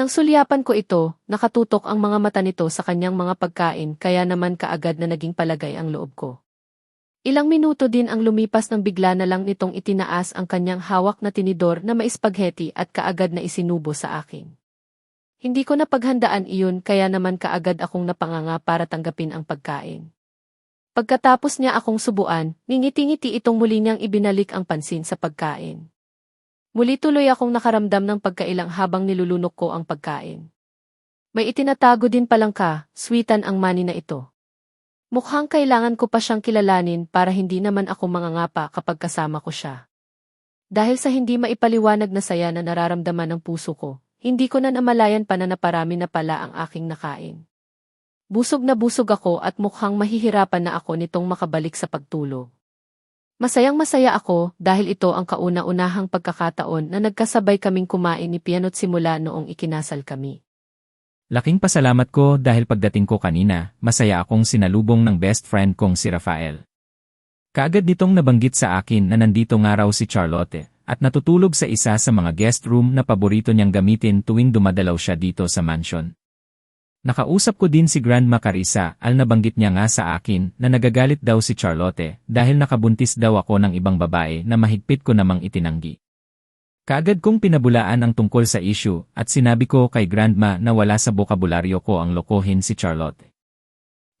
Nang sulyapan ko ito, nakatutok ang mga mata nito sa kanyang mga pagkain kaya naman kaagad na naging palagay ang loob ko. Ilang minuto din ang lumipas nang bigla na lang nitong itinaas ang kanyang hawak na tinidor na maispaghetti at kaagad na isinubo sa akin. Hindi ko napaghandaan iyon kaya naman kaagad akong napanganga para tanggapin ang pagkain. Pagkatapos niya akong subuan, ningiti-ngiti itong muli niyang ibinalik ang pansin sa pagkain. Muli tuloy akong nakaramdam ng pagkailang habang nilulunok ko ang pagkain. May itinatago din palang ka, sweetan ang mani na ito. Mukhang kailangan ko pa siyang kilalanin para hindi naman ako mangangapa kapag kasama ko siya. Dahil sa hindi maipaliwanag na saya na nararamdaman ng puso ko, hindi ko na namalayan pa na naparami na pala ang aking nakain. Busog na busog ako at mukhang mahihirapan na ako nitong makabalik sa pagtulog. Masayang masaya ako dahil ito ang kauna-unahang pagkakataon na nagkasabay kaming kumain ni Piano't simula noong ikinasal kami. Laking pasalamat ko dahil pagdating ko kanina, masaya akong sinalubong ng best friend kong si Rafael. Kaagad nitong nabanggit sa akin na nandito nga raw si Charlotte at natutulog sa isa sa mga guest room na paborito niyang gamitin tuwing dumadalaw siya dito sa mansion. Nakausap ko din si Grandma Carissa al nabanggit niya nga sa akin na nagagalit daw si Charlotte dahil nakabuntis daw ako ng ibang babae na mahigpit ko namang itinanggi. Kaagad kong pinabulaan ang tungkol sa issue at sinabi ko kay Grandma na wala sa bokabularyo ko ang lokohin si Charlotte.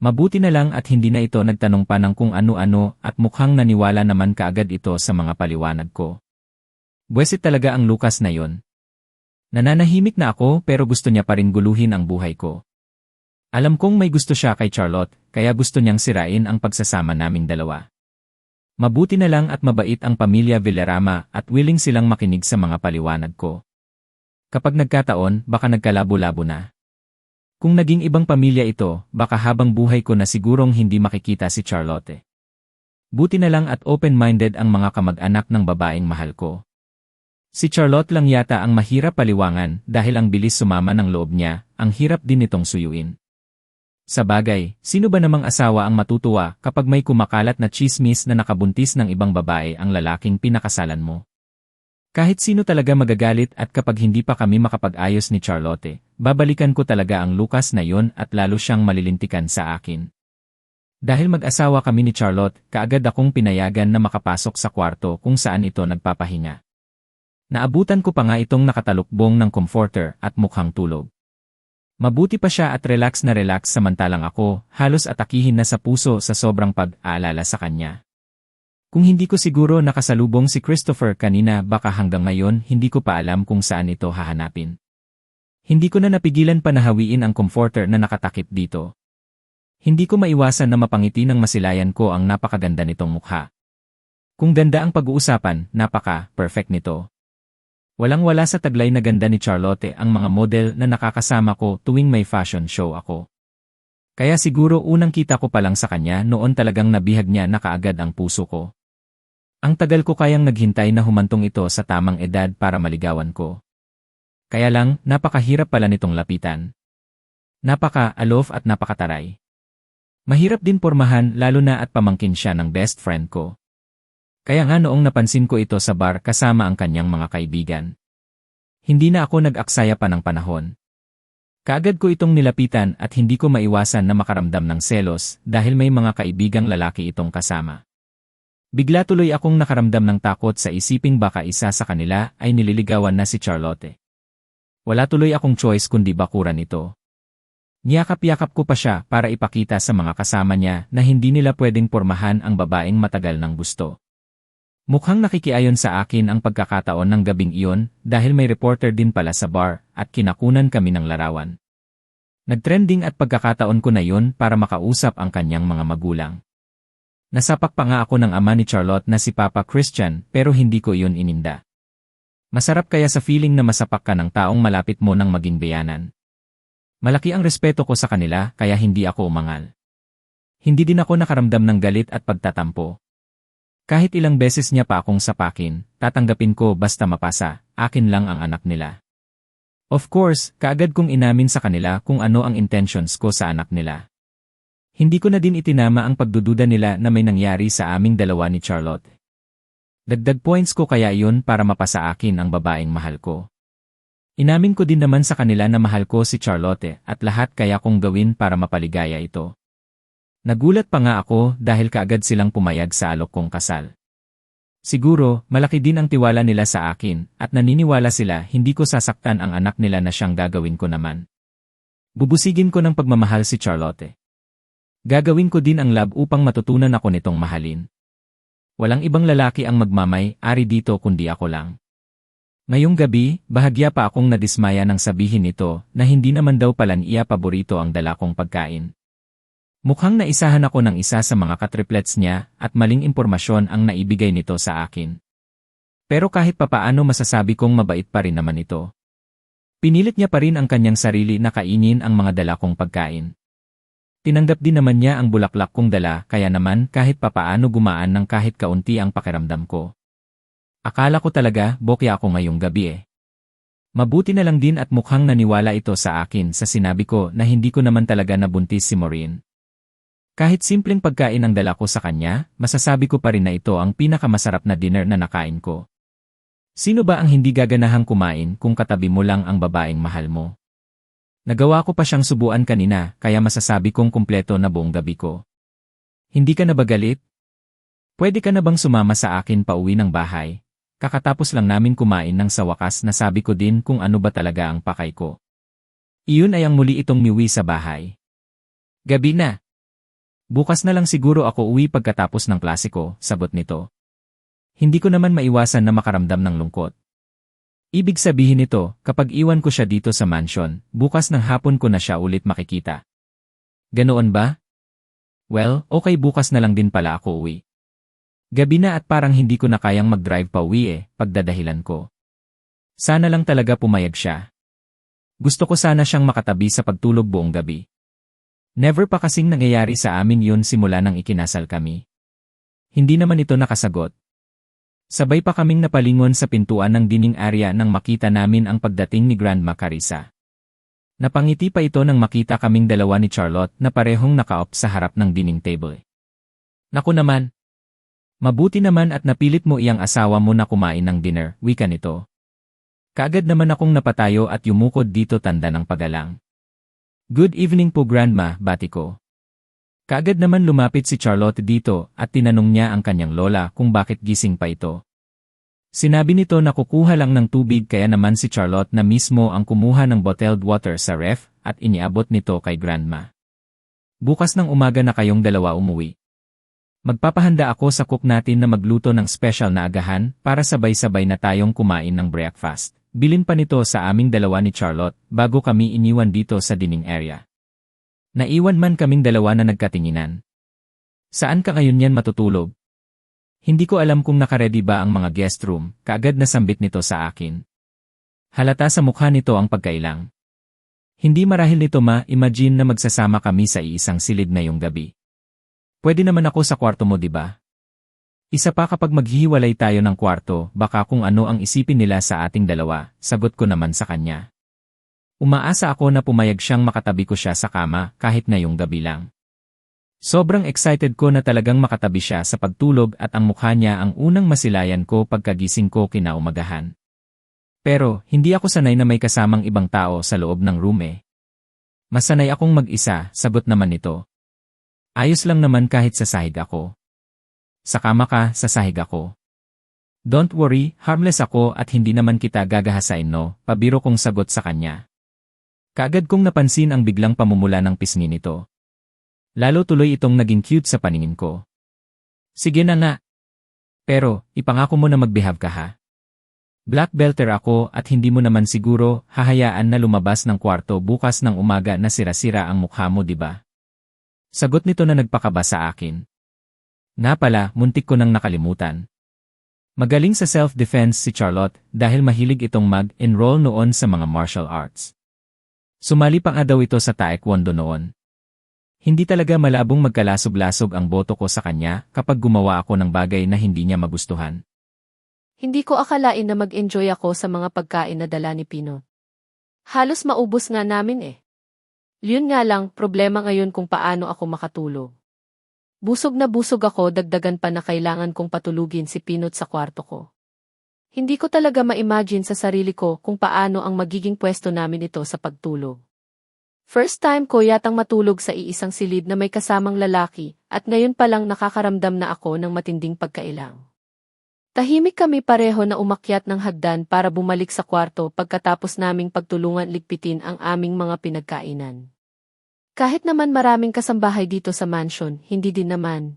Mabuti na lang at hindi na ito nagtanong pa ng kung ano-ano at mukhang naniwala naman kaagad ito sa mga paliwanag ko. Buwesit talaga ang Lucas na yon. Nananahimik na ako pero gusto niya pa rin guluhin ang buhay ko. Alam kong may gusto siya kay Charlotte, kaya gusto niyang sirain ang pagsasama naming dalawa. Mabuti na lang at mabait ang pamilya Villarama at willing silang makinig sa mga paliwanag ko. Kapag nagkataon, baka nagkalabo-labo na. Kung naging ibang pamilya ito, baka habang buhay ko na sigurong hindi makikita si Charlotte. Buti na lang at open-minded ang mga kamag-anak ng babaeng mahal ko. Si Charlotte lang yata ang mahirap paliwangan dahil ang bilis sumama ng loob niya, ang hirap din nitong suyuin. Sa bagay, sino ba namang asawa ang matutuwa kapag may kumakalat na chismis na nakabuntis ng ibang babae ang lalaking pinakasalan mo? Kahit sino talaga magagalit at kapag hindi pa kami makapag-ayos ni Charlotte, babalikan ko talaga ang Lucas na yon at lalo siyang malilintikan sa akin. Dahil mag-asawa kami ni Charlotte, kaagad akong pinayagan na makapasok sa kwarto kung saan ito nagpapahinga. Naabutan ko pa nga itong nakatalukbong ng comforter at mukhang tulog. Mabuti pa siya at relax na relax samantalang ako, halos atakihin na sa puso sa sobrang pag-aalala sa kanya. Kung hindi ko siguro nakasalubong si Christopher kanina baka hanggang ngayon hindi ko pa alam kung saan ito hahanapin. Hindi ko na napigilan pa nahawiin ang comforter na nakatakip dito. Hindi ko maiwasan na mapangiti ng masilayan ko ang napakaganda nitong mukha. Kung ganda ang pag-uusapan, napaka-perfect nito. Walang-wala sa taglay na ganda ni Charlotte ang mga model na nakakasama ko tuwing may fashion show ako. Kaya siguro unang kita ko pa lang sa kanya noon talagang nabihag niya na kaagad ang puso ko. Ang tagal ko kayang naghintay na humantong ito sa tamang edad para maligawan ko. Kaya lang, napakahirap pala nitong lapitan. Napaka-alof at napakataray. Mahirap din pormahan lalo na at pamangkin siya ng best friend ko. Kaya nga noong napansin ko ito sa bar kasama ang kanyang mga kaibigan. Hindi na ako nag-aksaya pa ng panahon. Kaagad ko itong nilapitan at hindi ko maiwasan na makaramdam ng selos dahil may mga kaibigang lalaki itong kasama. Bigla tuloy akong nakaramdam ng takot sa isiping baka isa sa kanila ay nililigawan na si Charlotte. Wala tuloy akong choice kundi bakuran ito. Niyakap-yakap ko pa siya para ipakita sa mga kasama niya na hindi nila pwedeng pormahan ang babaeng matagal ng gusto. Mukhang nakikiayon sa akin ang pagkakataon ng gabing iyon dahil may reporter din pala sa bar at kinakunan kami ng larawan. Nagtrending at pagkakataon ko na yun para makausap ang kanyang mga magulang. Nasapak pa nga ako ng ama ni Charlotte na si Papa Christian pero hindi ko yun ininda. Masarap kaya sa feeling na masapak ka ng taong malapit mo ng maging bayanan. Malaki ang respeto ko sa kanila kaya hindi ako umangal. Hindi din ako nakaramdam ng galit at pagtatampo. Kahit ilang beses niya pa akong sapakin, tatanggapin ko basta mapasa, akin lang ang anak nila. Of course, kaagad kong inamin sa kanila kung ano ang intentions ko sa anak nila. Hindi ko na din itinama ang pagdududa nila na may nangyari sa aming dalawa ni Charlotte. Dagdag points ko kaya yun para mapasa akin ang babaeng mahal ko. Inamin ko din naman sa kanila na mahal ko si Charlotte at lahat kaya kong gawin para mapaligaya ito. Nagulat pa nga ako dahil kaagad silang pumayag sa alok kong kasal. Siguro, malaki din ang tiwala nila sa akin at naniniwala sila hindi ko sasaktan ang anak nila na siyang gagawin ko naman. Bubusigin ko ng pagmamahal si Charlotte. Gagawin ko din ang lab upang matutunan ako nitong mahalin. Walang ibang lalaki ang magmamay-ari dito kundi ako lang. Ngayong gabi, bahagya pa akong nadismaya nang sabihin nito na hindi naman daw palan iya paborito ang dala kong pagkain. Mukhang naisahan ako ng isa sa mga katriplets niya at maling impormasyon ang naibigay nito sa akin. Pero kahit papaano masasabi kong mabait pa rin naman ito. Pinilit niya pa rin ang kanyang sarili na kainin ang mga dala kong pagkain. Tinanggap din naman niya ang bulaklak kong dala kaya naman kahit papaano gumaan ng kahit kaunti ang pakiramdam ko. Akala ko talaga bokya ako ngayong gabi eh. Mabuti na lang din at mukhang naniwala ito sa akin sa sinabi ko na hindi ko naman talaga nabuntis si Maureen. Kahit simpleng pagkain ang dala ko sa kanya, masasabi ko pa rin na ito ang pinakamasarap na dinner na nakain ko. Sino ba ang hindi gaganahang kumain kung katabi mo lang ang babaeng mahal mo? Nagawa ko pa siyang subuan kanina kaya masasabi kong kumpleto na buong gabi ko. Hindi ka na ba galit? Pwede ka na bang sumama sa akin pauwi ng bahay? Kakatapos lang namin kumain nang sa wakas nasabi ko din kung ano ba talaga ang pakay ko. Iyon ay ang muli itong miwi sa bahay. Gabi na, Bukas na lang siguro ako uwi pagkatapos ng klase ko, sabot nito. Hindi ko naman maiwasan na makaramdam ng lungkot. Ibig sabihin nito, kapag iwan ko siya dito sa mansion, bukas ng hapon ko na siya ulit makikita. Ganoon ba? Well, okay bukas na lang din pala ako uwi. Gabi na at parang hindi ko na kayang mag-drive pa uwi eh, pagdadahilan ko. Sana lang talaga pumayag siya. Gusto ko sana siyang makatabi sa pagtulog buong gabi. Never pa kasing nangyayari sa amin yun simula nang ikinasal kami. Hindi naman ito nakasagot. Sabay pa kaming napalingon sa pintuan ng dining area nang makita namin ang pagdating ni Grandma Carissa. Napangiti pa ito nang makita kaming dalawa ni Charlotte na parehong nakaop sa harap ng dining table. Naku naman! Mabuti naman at napilit mo iyang asawa mo na kumain ng dinner, wika nito. Kaagad naman akong napatayo at yumukod dito tanda ng pagalang. Good evening po grandma, bati ko. Kaagad naman lumapit si Charlotte dito at tinanong niya ang kanyang lola kung bakit gising pa ito. Sinabi nito na kukuha lang ng tubig kaya naman si Charlotte na mismo ang kumuha ng bottled water sa ref at iniabot nito kay grandma. Bukas ng umaga na kayong dalawa umuwi. Magpapahanda ako sa cook natin na magluto ng special na agahan para sabay-sabay na tayong kumain ng breakfast. Bilin pa nito sa aming dalawa ni Charlotte bago kami iniwan dito sa dining area. Naiwan man kaming dalawa na nagkatinginan. Saan ka ngayon yan matutulog? Hindi ko alam kung nakaredy ba ang mga guest room, kaagad na sambit nito sa akin. Halata sa mukha nito ang pagkailang. Hindi marahil nito ma-imagine na magsasama kami sa iisang silid ngayong gabi. Pwede naman ako sa kwarto mo, di ba? Isa pa kapag maghihiwalay tayo ng kwarto, baka kung ano ang isipin nila sa ating dalawa, sagot ko naman sa kanya. Umaasa ako na pumayag siyang makatabi ko siya sa kama kahit ngayong gabi lang. Sobrang excited ko na talagang makatabi siya sa pagtulog at ang mukha niya ang unang masilayan ko pagkagising ko kinaumagahan. Pero, hindi ako sanay na may kasamang ibang tao sa loob ng room eh. Masanay akong mag-isa, sagot naman nito. Ayos lang naman kahit sa sahig ako. Sa kama ka, sa sahig ako. Don't worry, harmless ako at hindi naman kita gagahasain no, pabiro kong sagot sa kanya. Kaagad kong napansin ang biglang pamumula ng pisngi nito. Lalo tuloy itong naging cute sa paningin ko. Sige na nga. Pero, ipangako mo na magbehave ka ha. Black belter ako at hindi mo naman siguro hahayaan na lumabas ng kwarto bukas ng umaga na sira-sira ang mukha mo ba? Sagot nito na nagpakaba sa akin. Nga pala, muntik ko nang nakalimutan. Magaling sa self-defense si Charlotte dahil mahilig itong mag-enroll noon sa mga martial arts. Sumali pa nga daw ito sa taekwondo noon. Hindi talaga malabong magkalasog-lasog ang boto ko sa kanya kapag gumawa ako ng bagay na hindi niya magustuhan. Hindi ko akalain na mag-enjoy ako sa mga pagkain na dala ni Pino. Halos maubos nga namin eh. Yun nga lang, problema ngayon kung paano ako makatulog. Busog na busog ako dagdagan pa na kailangan kong patulugin si Pinot sa kwarto ko. Hindi ko talaga ma-imagine sa sarili ko kung paano ang magiging pwesto namin ito sa pagtulog. First time ko yatang matulog sa iisang silid na may kasamang lalaki at ngayon pa lang nakakaramdam na ako ng matinding pagkailang. Tahimik kami pareho na umakyat ng hagdan para bumalik sa kwarto pagkatapos naming pagtulungan ligpitin ang aming mga pinagkainan. Kahit naman maraming kasambahay dito sa mansion, hindi din naman.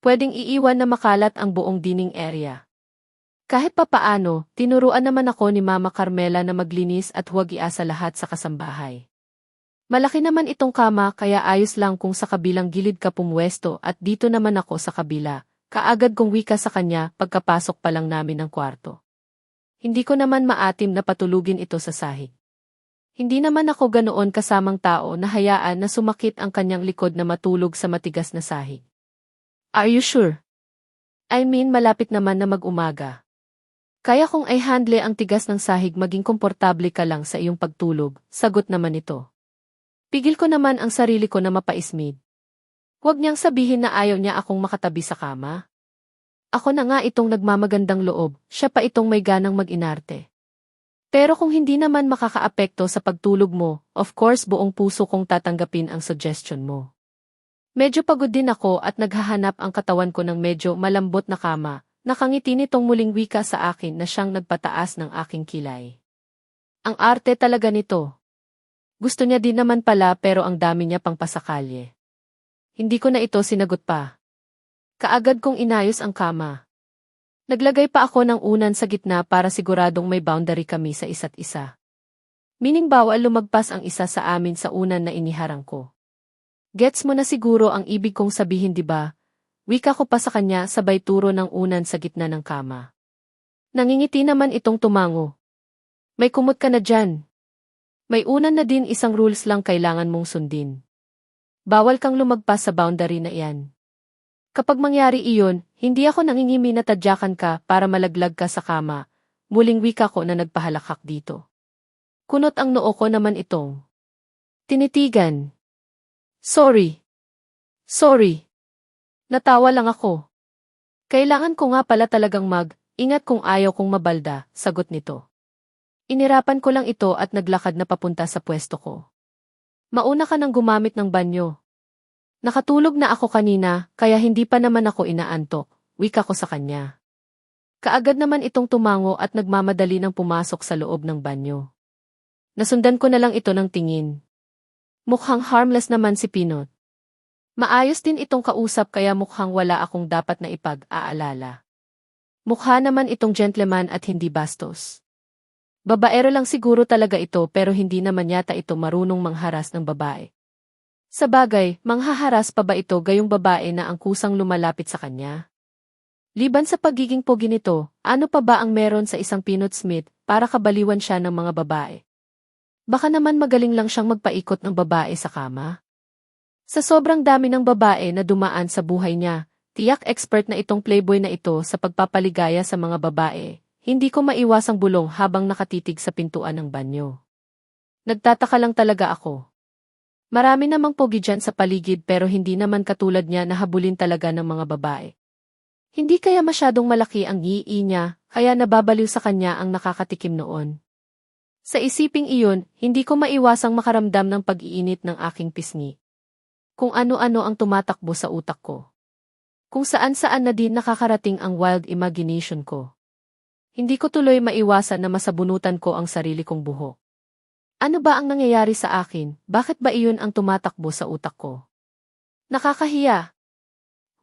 Pwedeng iiwan na makalat ang buong dining area. Kahit papaano, tinuruan naman ako ni Mama Carmela na maglinis at huwag iasa lahat sa kasambahay. Malaki naman itong kama kaya ayos lang kung sa kabilang gilid ka pumwesto at dito naman ako sa kabila, kaagad kong wika sa kanya pagkapasok pa lang namin ng kwarto. Hindi ko naman maatim na patulugin ito sa sahig. Hindi naman ako ganoon kasamang tao na hayaan na sumakit ang kanyang likod na matulog sa matigas na sahig. Are you sure? I mean malapit naman na mag-umaga. Kaya kung ay handle ang tigas ng sahig maging komportable ka lang sa iyong pagtulog, sagot naman ito. Pigil ko naman ang sarili ko na mapaismid. Huwag niyang sabihin na ayaw niya akong makatabi sa kama. Ako na nga itong nagmamagandang loob, siya pa itong may ganang mag-inarte. Pero kung hindi naman makakaapekto sa pagtulog mo, of course buong puso kong tatanggapin ang suggestion mo. Medyo pagod din ako at naghahanap ang katawan ko ng medyo malambot na kama, Nakangiti nitong muling wika sa akin na siyang nagpataas ng aking kilay. Ang arte talaga nito. Gusto niya din naman pala pero ang dami niya pang pasakalye. Hindi ko na ito sinagot pa. Kaagad kong inayos ang kama. Naglagay pa ako ng unan sa gitna para siguradong may boundary kami sa isa't isa. Mining bawal lumagpas ang isa sa amin sa unan na iniharang ko. Gets mo na siguro ang ibig kong sabihin di ba, Wika ko pa sa kanya sabay turo ng unan sa gitna ng kama. Nangingiti naman itong tumango. May kumot ka na dyan. May unan na din isang rules lang kailangan mong sundin. Bawal kang lumagpas sa boundary na iyan. Kapag mangyari iyon, hindi ako nangingimi na tadyakan ka para malaglag ka sa kama. Muling wika ko na nagpahalakak dito. Kunot ang noo ko naman itong. Tinitigan. Sorry. Sorry. Natawa lang ako. Kailangan ko nga pala talagang mag, ingat kung ayaw kong mabalda, sagot nito. Inirapan ko lang ito at naglakad na papunta sa pwesto ko. Mauna ka nang gumamit ng banyo. Nakatulog na ako kanina, kaya hindi pa naman ako inaantok, wika ko sa kanya. Kaagad naman itong tumango at nagmamadali ng pumasok sa loob ng banyo. Nasundan ko na lang ito ng tingin. Mukhang harmless naman si Pinot. Maayos din itong kausap kaya mukhang wala akong dapat na ipag-aalala. Mukha naman itong gentleman at hindi bastos. Babaero lang siguro talaga ito pero hindi naman yata ito marunong mangharas ng babae. Sa bagay, manghaharas pa ba ito gayong babae na ang kusang lumalapit sa kanya? Liban sa pagiging pogi nito, ano pa ba ang meron sa isang Pinot Smith para kabaliwan siya ng mga babae? Baka naman magaling lang siyang magpaikot ng babae sa kama? Sa sobrang dami ng babae na dumaan sa buhay niya, tiyak expert na itong playboy na ito sa pagpapaligaya sa mga babae. Hindi ko maiwasang bulong habang nakatitig sa pintuan ng banyo. Nagtataka lang talaga ako. Marami namang pogi dyan sa paligid pero hindi naman katulad niya na habulin talaga ng mga babae. Hindi kaya masyadong malaki ang ii niya, kaya nababaliw sa kanya ang nakakatikim noon. Sa isiping iyon, hindi ko maiwasang makaramdam ng pag-iinit ng aking pisngi kung ano-ano ang tumatakbo sa utak ko. Kung saan-saan na din nakakarating ang wild imagination ko. Hindi ko tuloy maiwasan na masabunutan ko ang sarili kong buhok. Ano ba ang nangyayari sa akin? Bakit ba iyon ang tumatakbo sa utak ko? Nakakahiya.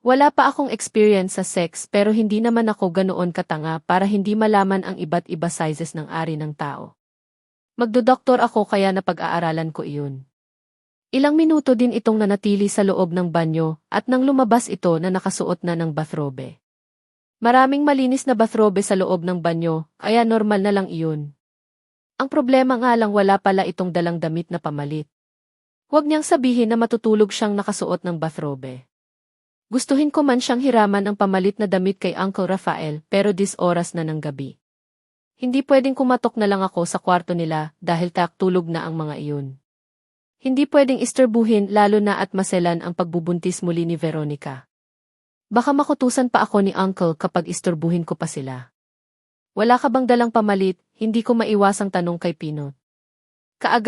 Wala pa akong experience sa sex pero hindi naman ako ganoon katanga para hindi malaman ang iba't iba sizes ng ari ng tao. Magdodoktor ako kaya napag-aaralan ko iyon. Ilang minuto din itong nanatili sa loob ng banyo at nang lumabas ito na nakasuot na ng bathrobe. Maraming malinis na bathrobe sa loob ng banyo, kaya normal na lang iyon. Ang problema nga lang wala pala itong dalang damit na pamalit. Huwag niyang sabihin na matutulog siyang nakasuot ng bathrobe. Gustuhin ko man siyang hiraman ang pamalit na damit kay Uncle Rafael pero dis oras na ng gabi. Hindi pwedeng kumatok na lang ako sa kwarto nila dahil taktulog na ang mga iyon. Hindi pwedeng isturbuhin lalo na at maselan ang pagbubuntis muli ni Veronica. Baka makutusan pa ako ni Uncle kapag isturbuhin ko pa sila. Wala ka bang dalang pamalit? Hindi ko maiwasang tanong kay Pinot. Kaagad